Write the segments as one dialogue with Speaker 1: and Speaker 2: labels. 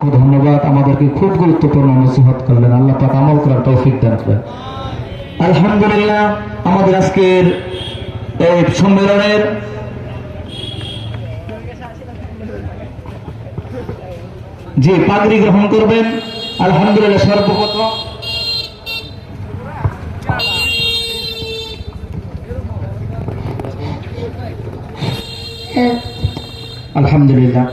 Speaker 1: ধন্যবাদ। আমাদেরকে খুব গুরুত্বপূর্ণ নসিহত করলেন। আল্লাহ পাক আমল করার তৌফিক দান করেন। আলহামদুলিল্লাহ, আমাদের আজকের এই সম্মেলনের যে পাগড়ি গ্রহণ করবেন, আলহামদুলিল্লাহ সর্বপ্রথম আলহামদুলিল্লাহ।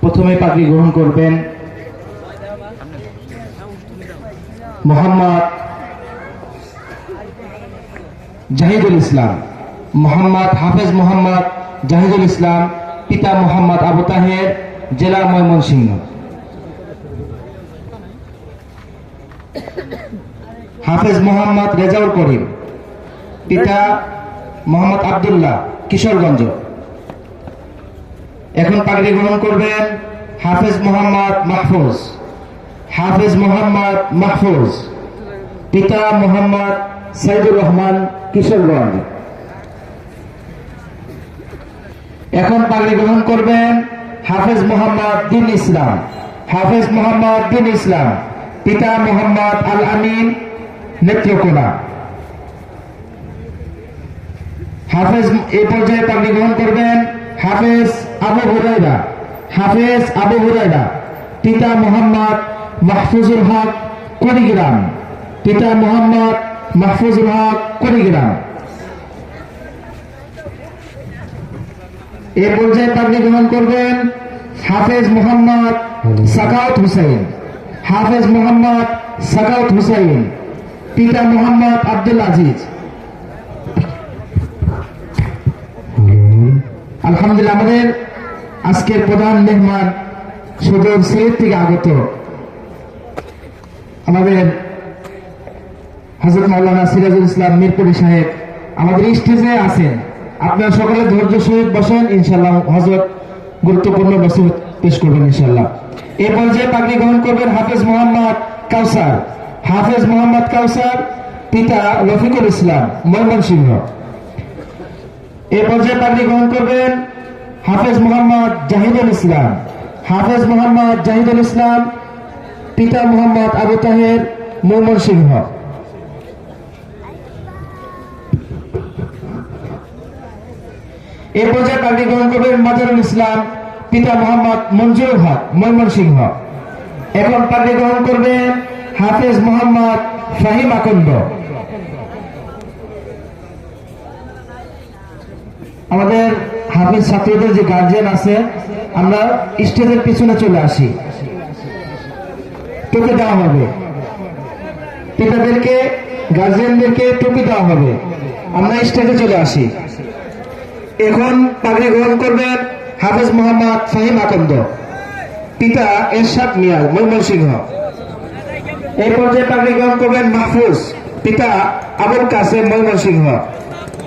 Speaker 1: প্রথমে পাগড়ি গ্রহণ করবেন। মোহাম্মদ জাহিদুল ইসলাম। মোহাম্মদ হাফেজ মোহাম্মদ জাহিদুল ইসলাম, পিতা মোহাম্মদ আবু তাহের, জেলা ময়মনসিংহ। হাফেজ মোহাম্মদ রেজাউল করিম, পিতা মোহাম্মদ আবদুল্লাহ, কিশোরগঞ্জ। এখন পাগড়ি গ্রহণ করবেন হাফেজ মোহাম্মদ মাহফুজ। হাফেজ মোহাম্মদ মাহফুজ। পিতা মোহাম্মদ সাইদুর রহমান কিশোরগঞ্জ। এখন পাগড়ি গ্রহণ করবেন হাফেজ মোহাম্মদ দিন ইসলাম। হাফেজ মোহাম্মদ দিন ইসলাম। পিতা মোহাম্মদ আল আমিন নেত্রকোনা। হাফেজ, এ পর্যায়ে পাগড়ি গ্রহণ করবেন হাফেজ আবু হুরাইরা হাফেজ আবু হুরাইরা পিতা মোহাম্মদ মাহফুজুল হক কুড়িগ্রাম। পিতা মোহাম্মদ মাহফুজুল হক কুড়িগ্রাম। এ পর্যায়ে পাগড়ি গ্রহণ করবেন হাফেজ মোহাম্মদ সাকাউত হুসাইন। হাফেজ মোহাম্মদ সাকাউত হুসাইন। পিতা মোহাম্মদ আব্দুল আজিজ। আলহামদুলিল্লাহ, আমাদের আজকের প্রধান মেহমান সুদূর সিলেট থেকে আগত আমাদের হজরত মাওলানা সিরাজুল ইসলাম মিরপুরি সাহেব আমাদের স্টেজে আছেন। আপনারা সকলে ধৈর্য সহিত বসেন ইনশাল্লাহ হজরত গুরুত্বপূর্ণ নসিহত পেশ করবেন ইনশাল্লাহ এই পর্যায়ে পাগড়ি গ্রহণ করবেন হাফেজ মোহাম্মদ কাউসার। হাফেজ মোহাম্মদ কাউসার, পিতা রফিকুল ইসলাম, ময়মনসিংহ। এ পর্যায়ে পাগড়ি গ্রহণ করবেন হাফেজ মোহাম্মদ জাহিদুল ইসলাম। হাফেজ মোহাম্মদ জাহিদুল ইসলাম, পিতা মোহাম্মদ আবু তাহের মোহাম্মদ সিংহ। এ পর্যায়ে পাগড়ি গ্রহণ করবেন মাজারুল ইসলাম, পিতা মোহাম্মদ মঞ্জুর হক ময়মন সিংহ। এখন পাগড়ি গ্রহণ করবেন হাফেজ মোহাম্মদ ফাহিম আকন্দ। আমাদের হাফিজ ছাত্রদের যে গার্জিয়ান আছে, আমরা স্টেজের পিছনে চলে আসি। টুপি দেওয়া হবে। পিতাদেরকে গার্জিয়ানদেরকে টুপি দেওয়া হবে। আমরা স্টেজে চলে আসি। এখন পাগড়ি গ্রহণ করবেন হাফিজ মোহাম্মদ ফাহিম আকন্দ। পিতা এরশাদ মিয়া ময়মনসিংহ। এই পর্যায়ে পাগড়ি গ্রহণ করবেন মাহফুজ। পিতা আবুল কাসেম ময়মনসিংহ।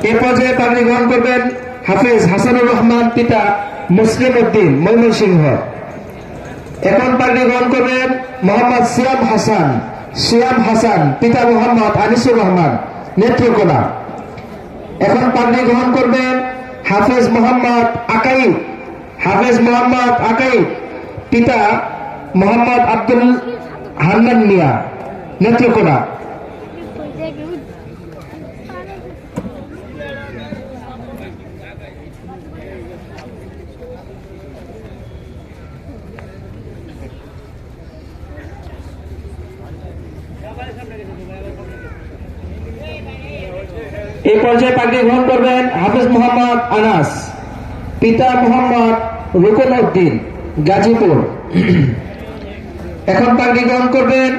Speaker 1: এ পর্যায়ে পাগড়ি গ্রহণ করবেন হাফেজ হাসানুর রহমান পিতা মুসলিম উদ্দিন ময়মনসিংহ। এখন পাগড়ি গ্রহণ করবেন মোহাম্মদ সিয়াম হাসান সিয়াম হাসান, পিতা মোহাম্মদ আনিসুর রহমান নেত্রকোনা এখন পাগড়ি গ্রহণ করবেন হাফেজ মোহাম্মদ আকাই হাফেজ মোহাম্মদ আকাই পিতা মোহাম্মদ আব্দুল হান্নান মিয়া নেত্রকোনা এই পর্যায়ে পাগড়ি গ্রহণ করবেন হাফিজ মোহাম্মদ আনাস, পিতা মোহাম্মদ রুকন উদ্দিন গাজীপুর। এখন পাগড়ি গ্রহণ করবেন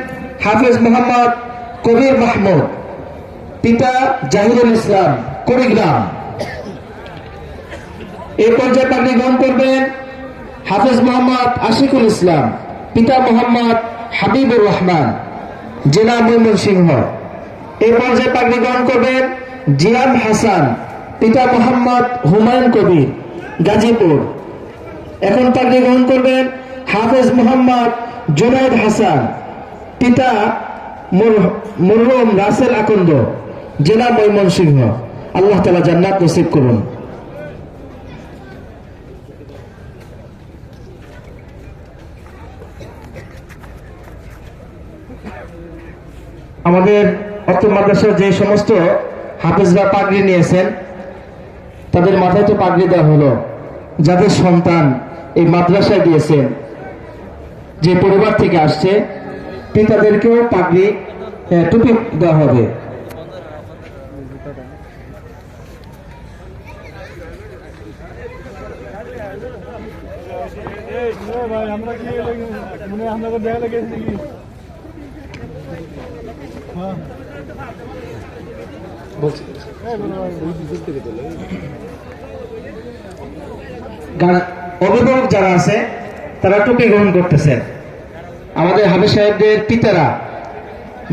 Speaker 1: হাফিজ মোহাম্মদ কবির মাহমুদ, পিতা জাহিরুল ইসলাম, কুড়িগ্রাম। এই পর্যায়ে পাগড়ি গ্রহণ করবেন হাফিজ মোহাম্মদ আশিকুল ইসলাম, পিতা মোহাম্মদ হাবিবুর রহমান, জেলা ময়মনসিংহ। এই পর্যায়ে পাগড়ি গ্রহণ করবেন জিয়াম হাসান, পিতা মোহাম্মদ হুমায়ুন কবির, গাজীপুর। এখন পাগড়ি গ্রহণ করবেন হাফেজ মোহাম্মদ জুনায়দ হাসান, পিতা মুরম রাসেল আকন্দ, জেলা ময়মনসিংহ। আল্লাহ তালা জান্নাত নসিব করুন। আমাদের অর্থ মাদ্রাসার যে সমস্ত হাফেজরা পাগড়ি নিয়েছেন। তাদের মাথায় তো পাগড়ি দেওয়া হলো। যাদের সন্তান এই মাদ্রাসায় দিয়েছেন যে পরিবার থেকে আসছে, পিতাদেরকেও পাগড়ি টুপি দেওয়া হবে।
Speaker 2: আমরা
Speaker 1: অভিভাবক যারা আছে, তারা টুপি গ্রহণ করতেছেন আমাদের হাবি সাহেবদের পিতারা,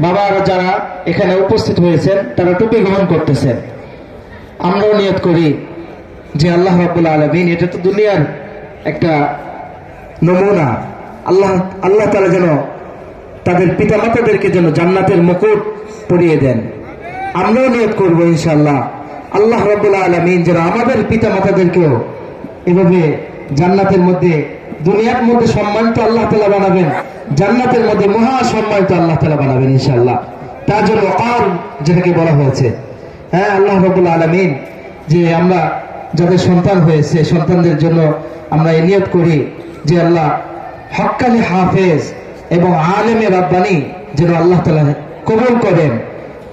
Speaker 1: বাবারা যারা এখানে উপস্থিত হয়েছেন, তারা টুপি গ্রহণ করতেছেন আমরাও নিয়ত করি যে আল্লাহ রাবুল আলমিন, এটা তো দুনিয়ার একটা নমুনা। আল্লাহ আল্লাহ তালা যেন তাদের পিতামাতাদেরকে যেন জান্নাতের মুকুট পরিয়ে দেন। আমরাও নিয়ত করব ইনশাল্লাহ আল্লাহ রাবুল আলমিন যেন আমাদের পিতামাতাদেরকেও এভাবে জান্নাতের মধ্যে, দুনিয়ার মধ্যে সম্মানিত আল্লাহ তালা বানাবেন, জান্নাতের মধ্যে মহা সম্মানিত আল্লাহ তালা বানাবেন ইনশাল্লাহ তার জন্য আর যেটাকে বলা হয়েছে হ্যাঁ আল্লাহ রবুল আলমিন যে আমরা যাদের সন্তান হয়েছে, সন্তানদের জন্য আমরা এই নিয়ত করি যে আল্লাহ হক্কানি হাফেজ এবং আলেমে রাব্বানি যেন আল্লাহ তালা কবুল করেন।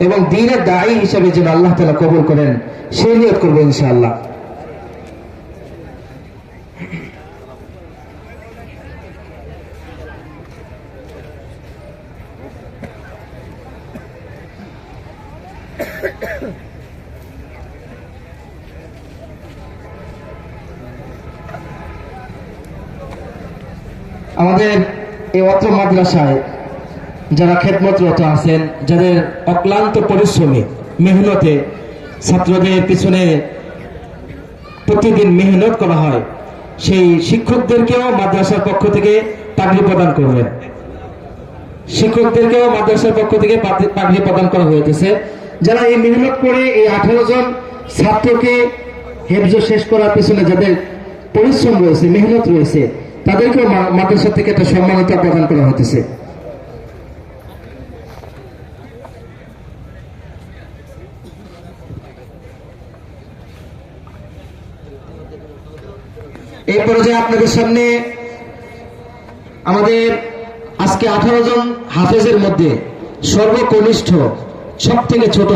Speaker 1: এবং দিনের দায়ী হিসাবে যেন আল্লাহ তালা কবুল করেন সেই নিয়ত করব ইনশাআল্লাহ। আমাদের এই অত্র মাদ্রাসায় যারা খেদমতরত আছেন, যাদের অক্লান্ত পরিশ্রমে, মেহনতে ছাত্রদের পিছনে প্রতিদিন মেহনত করা হয়, সেই শিক্ষকদেরকেও মাদ্রাসার পক্ষ থেকে পাগড়ি প্রদান করবেন। শিক্ষকদেরকেও মাদ্রাসার পক্ষ থেকে পাগড়ি- প্রদান করা হয়েছে যারা এই মেহনত করে এই আঠারো জন ছাত্রকে হেফজ শেষ করার পিছনে যাদের পরিশ্রম রয়েছে, মেহনত রয়েছে, তাদেরকেও মাদ্রাসা থেকে একটা সম্মানিত প্রদান করা হতেছে এই পর্যায়ে আপনাদের সামনে আমাদের আজকে আঠারো জন হাফেজের মধ্যে সর্বকনিষ্ঠ সব থেকে ছোট